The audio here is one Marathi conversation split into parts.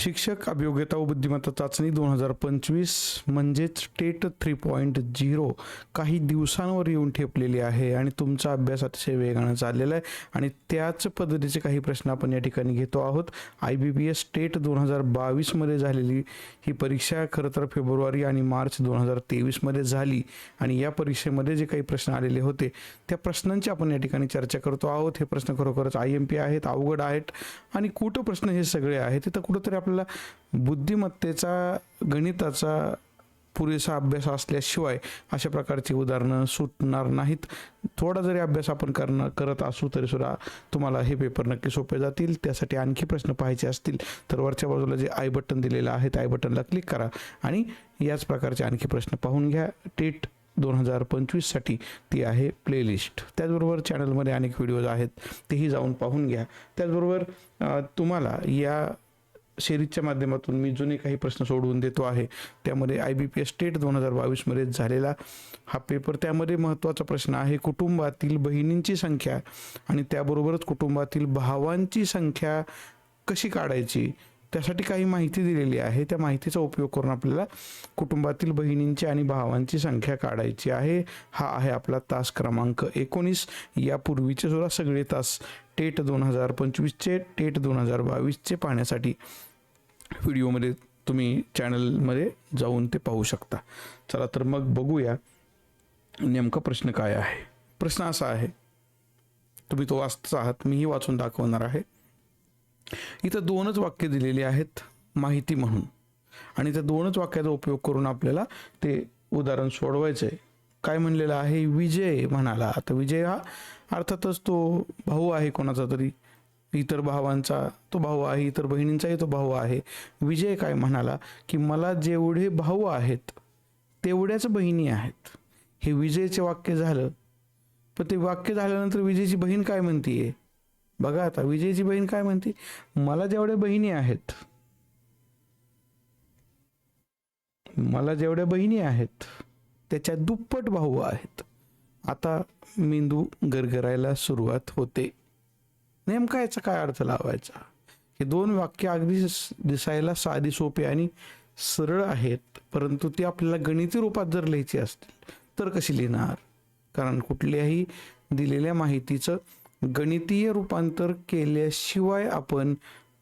शिक्षक अभियोग्यता व बुद्धिमत्ता चाचणी दोन हजार पंचवीस म्हणजेच टेट थ्री पॉईंट झिरो काही दिवसांवर येऊन ठेपलेली आहे आणि तुमचा अभ्यास अतिशय वेगानं चाललेला आहे. आणि त्याच पद्धतीचे काही प्रश्न आपण या ठिकाणी घेतो आहोत. I B P S TET दोन हजार बावीसमध्ये झालेली ही परीक्षा खरं तर फेब्रुवारी आणि मार्च दोन हजार तेवीसमध्ये झाली. आणि या परीक्षेमध्ये जे काही प्रश्न आलेले होते त्या प्रश्नांची आपण या ठिकाणी चर्चा करतो आहोत. हे प्रश्न खरोखरच आय एम पी आहेत अवघड आहेत आणि कुठं प्रश्न हे सगळे आहेत तिथं कुठंतरी आपल्याला बुद्धिमत्तेचा गणिताचा पुरेसा अभ्यास असल्याशिवाय अशा प्रकारची उदाहरणं सुटणार नाहीत. थोडा जरी अभ्यास आपण करणं करत असू तरी सुद्धा तुम्हाला हे पेपर नक्की सोपे जातील. त्यासाठी आणखी प्रश्न पाहायचे असतील तर वरच्या बाजूला जे आय बटन दिलेलं आहे त्या आय बटनला क्लिक करा आणि याच प्रकारचे आणखी प्रश्न पाहून घ्या. टेट दोन हजार पंचवीससाठी ती आहे प्लेलिस्ट त्याचबरोबर चॅनलमध्ये अनेक व्हिडिओज आहेत तेही जाऊन पाहून घ्या. त्याचबरोबर तुम्हाला या सिरीजच्या माध्यमातून मी जुने काही प्रश्न सोडवून देतो आहे. त्यामध्ये I B P S TET दोन हजार बावीसमध्ये झालेला हा पेपर त्यामध्ये महत्त्वाचा प्रश्न आहे. कुटुंबातील बहिणींची संख्या आणि त्याबरोबरच कुटुंबातील भावांची संख्या कशी काढायची त्यासाठी काही माहिती दिलेली आहे. त्या माहितीचा उपयोग करून आपल्याला कुटुंबातील बहिणींची आणि भावांची संख्या काढायची आहे. हा आहे आपला तास क्रमांक एकोणीस. यापूर्वीचे सुद्धा सगळे तास टेट दोन हजार पंचवीसचे टेट दोन हजार बावीसचे पाहण्यासाठी व्हिडिओमध्ये तुम्ही चॅनलमध्ये जाऊन ते पाहू शकता. चला तर मग बघूया नेमका प्रश्न काय आहे. प्रश्न असा आहे तुम्ही तो वाचता आहात मीही वाचून दाखवणार आहे. इथं दोनच वाक्य दिलेली आहेत माहिती म्हणून. आणि त्या दोनच वाक्याचा उपयोग करून आपल्याला ते उदाहरण सोडवायचं आहे. काय म्हणलेलं आहे? विजय म्हणाला. आता विजय हा अर्थातच तो भाऊ आहे कोणाचा तरी. इतर भावांचा तो भाऊ आहे इतर बहिणींचाही तो भाऊ आहे. विजय काय म्हणाला की मला जेवढे भाऊ आहेत तेवढ्याच बहिणी आहेत. हे विजयचे वाक्य झालं. पण ते वाक्य झाल्यानंतर विजयची बहीण काय म्हणतीये? बघा आता विजयची बहीण काय म्हणते? मला जेवढ्या बहिणी आहेत मला जेवढ्या बहिणी आहेत त्याच्या दुप्पट भाऊ आहेत. आता मेंदू गरगरायला सुरुवात होते. नेमका याचा काय अर्थ लावायचा? हे दोन वाक्य अगदी दिसायला साधी सोपी आणि सरळ आहेत परंतु ती आपल्याला गणिती रूपात जर लिहायची असतील तर कशी लिहिणार? कारण कुठल्याही दिलेल्या माहितीचं गणितीय रूपांतर केल्याशिवाय आपण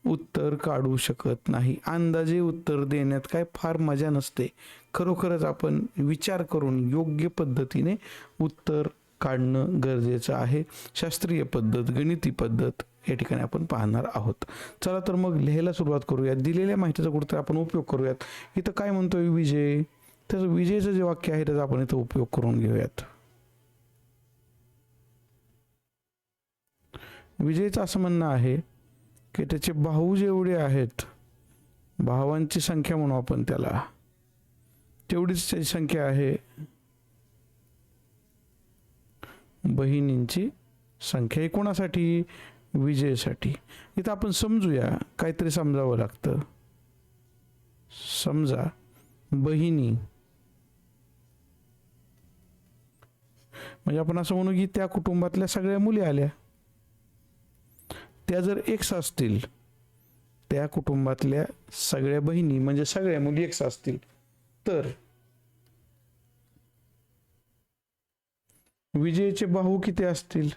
उत्तर काढू शकत नाही. अंदाजे उत्तर देण्यात काय फार मजा नसते. खरोखरच आपण विचार करून योग्य पद्धतीने उत्तर काढणं गरजेचं आहे. शास्त्रीय पद्धत गणिती पद्धत या ठिकाणी आपण पाहणार आहोत. चला तर मग लिहायला सुरुवात करूयात. दिलेल्या माहितीचा कुठेतरी आपण उपयोग करूयात. इथं काय म्हणतोय विजय? त्याचं विजयचं जे वाक्य आहे त्याचा आपण इथं उपयोग करून घेऊयात. विजयचं असं म्हणणं आहे की त्याचे भाऊ जेवढे आहेत भावांची संख्या म्हणू आपण त्याला. तेवढीच त्याची संख्या आहे. बहिणींची संख्या ही कोणासाठी विजयसाठी. इथं आपण समजूया काहीतरी समजावं लागतं. समजा बहिणी. म्हणजे आपण असं म्हणू की त्या कुटुंबातल्या सगळ्या मुली आल्या. त्या जर एक्स असतील त्या कुटुंबातल्या सगळ्या बहिणी म्हणजे सगळ्या मुली एक्स असतील तर विजयचे भाऊ किती असतील?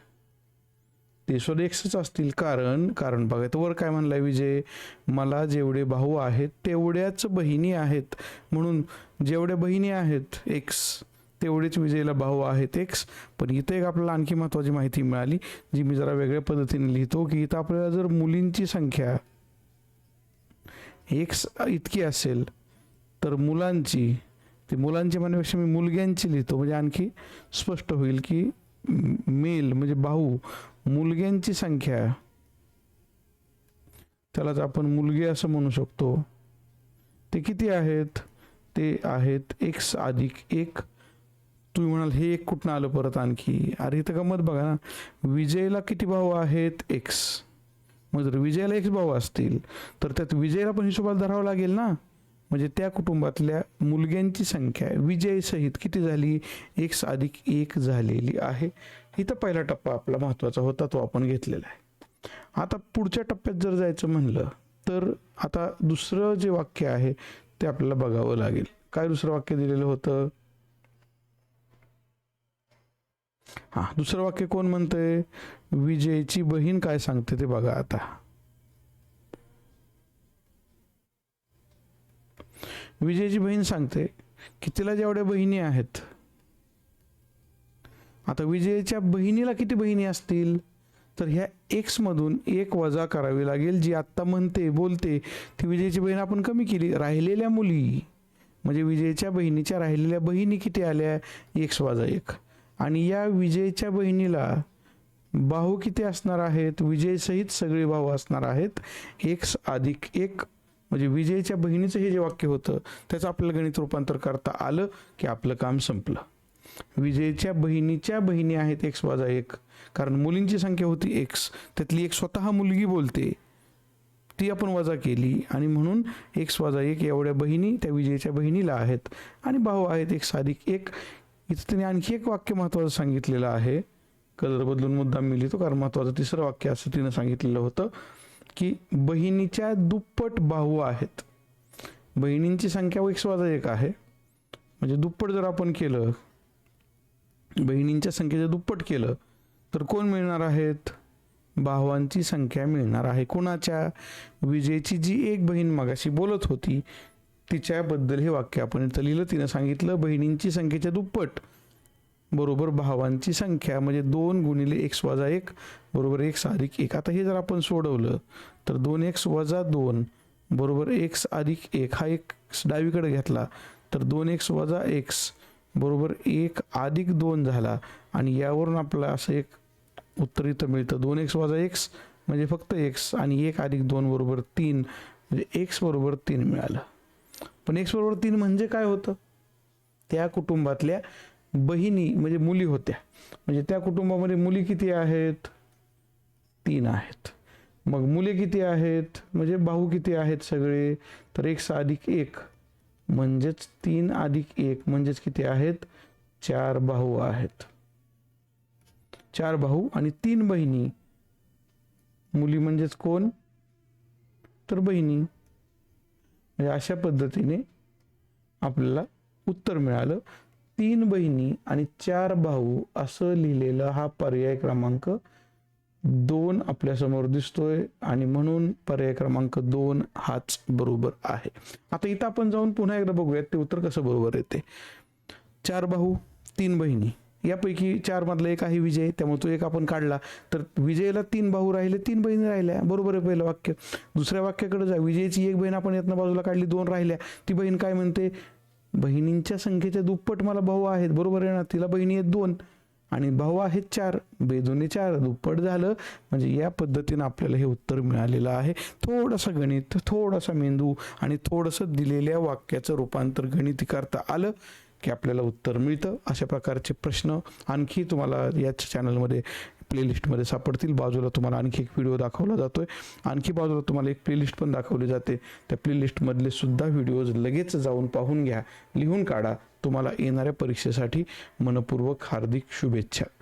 ते सुद्धा एक्सच असतील. कारण कारण बघा वर काय म्हणलाय विजय? मला जेवढे भाऊ आहेत तेवढ्याच बहिणी आहेत. म्हणून जेवढ्या बहिणी आहेत एक्स तेवढेच विजयला भाऊ आहेत एक्स पण इथं एक आपल्याला आणखी महत्त्वाची माहिती मिळाली जी मी जरा वेगळ्या पद्धतीने लिहितो की इथं आपल्याला जर मुलींची संख्या एक्स इतकी असेल तर मुलांची ते मुलांच्या म्हणण्यापेक्षा मी मुलग्यांची लिहितो. म्हणजे आणखी स्पष्ट होईल की मेल म्हणजे भाऊ मुलग्यांची संख्या. त्यालाच आपण मुलगी असं म्हणू शकतो. ते किती आहेत? ते आहेत एक्स अधिक एक. तुम्ही म्हणाल हे एक कुठनं आलं परत आणखी? अरे इथं गमत बघा ना. विजयला किती भाऊ आहेत? एक्स मग जर विजयाला एक्स भाऊ असतील तर त्यात विजयला पण हिशोबाला धरावं लागेल ना? म्हणजे त्या कुटुंबातल्या मुलग्यांची संख्या विजय सहित किती झाली? एक अधिक एक झालेली आहे. इथं पहिला टप्पा आपला महत्त्वाचा होता तो आपण घेतलेला आहे. आता पुढच्या टप्प्यात जर जायचं म्हणलं तर आता दुसरं जे वाक्य आहे ते आपल्याला बघावं लागेल. काय दुसरं वाक्य दिलेलं होतं? हा दुसरं वाक्य कोण म्हणतंय? विजयची बहीण काय सांगते ते बघा आता. विजयची बहीण सांगते की तिला जेवढ्या बहिणी आहेत आता विजयच्या बहिणीला किती बहिणी असतील? तर ह्या एक्समधून एक वजा करावी लागेल जी आत्ता म्हणते बोलते ती विजयची बहीण आपण कमी केली. राहिलेल्या मुली म्हणजे विजयच्या बहिणीच्या राहिलेल्या बहिणी किती आल्या? एक्स वजा एक. आणि या विजयच्या बहिणीला भाऊ किती असणार आहेत? विजयसहित सगळे भाऊ असणार आहेत. एक्स अधिक एक म्हणजे विजयच्या बहिणीचं हे जे वाक्य होतं त्याचं आपल्याला गणित रूपांतर करता आलं की आपलं काम संपलं. विजयच्या बहिणीच्या बहिणी आहेत एक्स वाजा एक. कारण मुलींची संख्या होती एक्स त्यातली एक स्वतः मुलगी बोलते. ती आपण वजा केली आणि म्हणून एक्स वाजा एक एवढ्या बहिणी त्या विजयच्या बहिणीला आहेत. आणि भाऊ आहेत एक साधिक एक. इथं त्यांनी आणखी एक वाक्य महत्त्वाचं सांगितलेलं आहे. कलर बदलून मुद्दाम मी लिहितो कारण महत्त्वाचं तिसरं वाक्य असं तिनं सांगितलेलं होतं. की बहिणीच्या दुप्पट भाऊ आहेत. बहिणींची संख्या एक्स एक आहे. म्हणजे दुप्पट जर आपण केलं बहिणींच्या संख्येचं दुप्पट केलं तर कोण मिळणार आहेत? भावांची संख्या मिळणार आहे. कोणाच्या? विजयची जी एक बहीण मगाशी बोलत होती तिच्याबद्दल हे वाक्य आपण इथं लिहिलं. तिनं सांगितलं बहिणींची संख्येच्या दुप्पट बरोबर भावांची संख्या म्हणजे दोन गुणिले एक्स वजा एक बरोबर एक्स अधिक एक. आता हे जर आपण सोडवलं तर दोन एक्स वजा दोन बरोबर एक्स अधिक एक हा एक डावीकडे घेतला तर दोन एक्स वजा एक्स बरोबर एक अधिक दोन झाला. आणि यावरून आपल्याला असं एक उत्तर इथं मिळतं. दोन एक्स वजा एक्स म्हणजे फक्त एक्स आणि एक अधिक दोन बरोबर तीन म्हणजे एक्स बरोबर तीन मिळालं. पण एक्स बरोबर तीन म्हणजे काय होतं? त्या कुटुंबातल्या बहिणी म्हणजे मुली होत्या. म्हणजे त्या कुटुंबामध्ये मुली किती आहेत? तीन आहेत. मग मुले किती आहेत? म्हणजे भाऊ किती आहेत सगळे? तर एक अधिक एक. म्हणजेच तीन अधिक एक म्हणजेच किती आहेत? चार भाऊ आहेत. चार भाऊ आणि तीन बहिणी. मुली म्हणजेच कोण? तर बहिणी. म्हणजे अशा पद्धतीने आपल्याला उत्तर मिळालं. तीन बहिणी आणि चार भाऊ असं लिहिलेलं हा पर्याय क्रमांक दोन आपल्यासमोर दिसतोय आणि म्हणून पर्याय क्रमांक दोन हाच बरोबर आहे. आता इथं आपण जाऊन पुन्हा एकदा बघूयात ते उत्तर कसं बरोबर येते. चार भाऊ तीन बहिणी. यापैकी चार मधला एक आहे विजय त्यामुळे तो एक आपण काढला. तर विजयला तीन भाऊ राहिले तीन बहिणी राहिल्या. बरोबर आहे पहिलं वाक्य. दुसऱ्या वाक्याकडे जा. विजयची एक बहीण आपण यातनं बाजूला काढली दोन राहिल्या. ती बहीण काय म्हणते? बहिणींच्या संख्येच्या दुप्पट मला भाऊ आहेत बरोबर आहे ना? तिला बहिणी आहेत दोन आणि भाऊ आहेत चार बेदोने चार दुप्पट झालं. म्हणजे या पद्धतीनं आपल्याला हे उत्तर मिळालेलं आहे. थोडंसं गणित थोडासा मेंदू आणि थोडंसं दिलेल्या वाक्याचं रूपांतर गणिती करता आलं की आपल्याला उत्तर मिळतं. अशा प्रकारचे प्रश्न आणखी तुम्हाला याच चॅनलमध्ये प्लेलिस्टमध्ये सापडतील. बाजूला तुम्हाला आणखी एक व्हिडिओ दाखवला जातोय. आणखी बाजूला तुम्हाला एक प्लेलिस्ट पण दाखवली जाते. त्या प्लेलिस्टमधले सुद्धा व्हिडिओज लगेच जाऊन पाहून घ्या. लिहून काढा. तुम्हाला येणाऱ्या परीक्षेसाठी मनपूर्वक हार्दिक शुभेच्छा.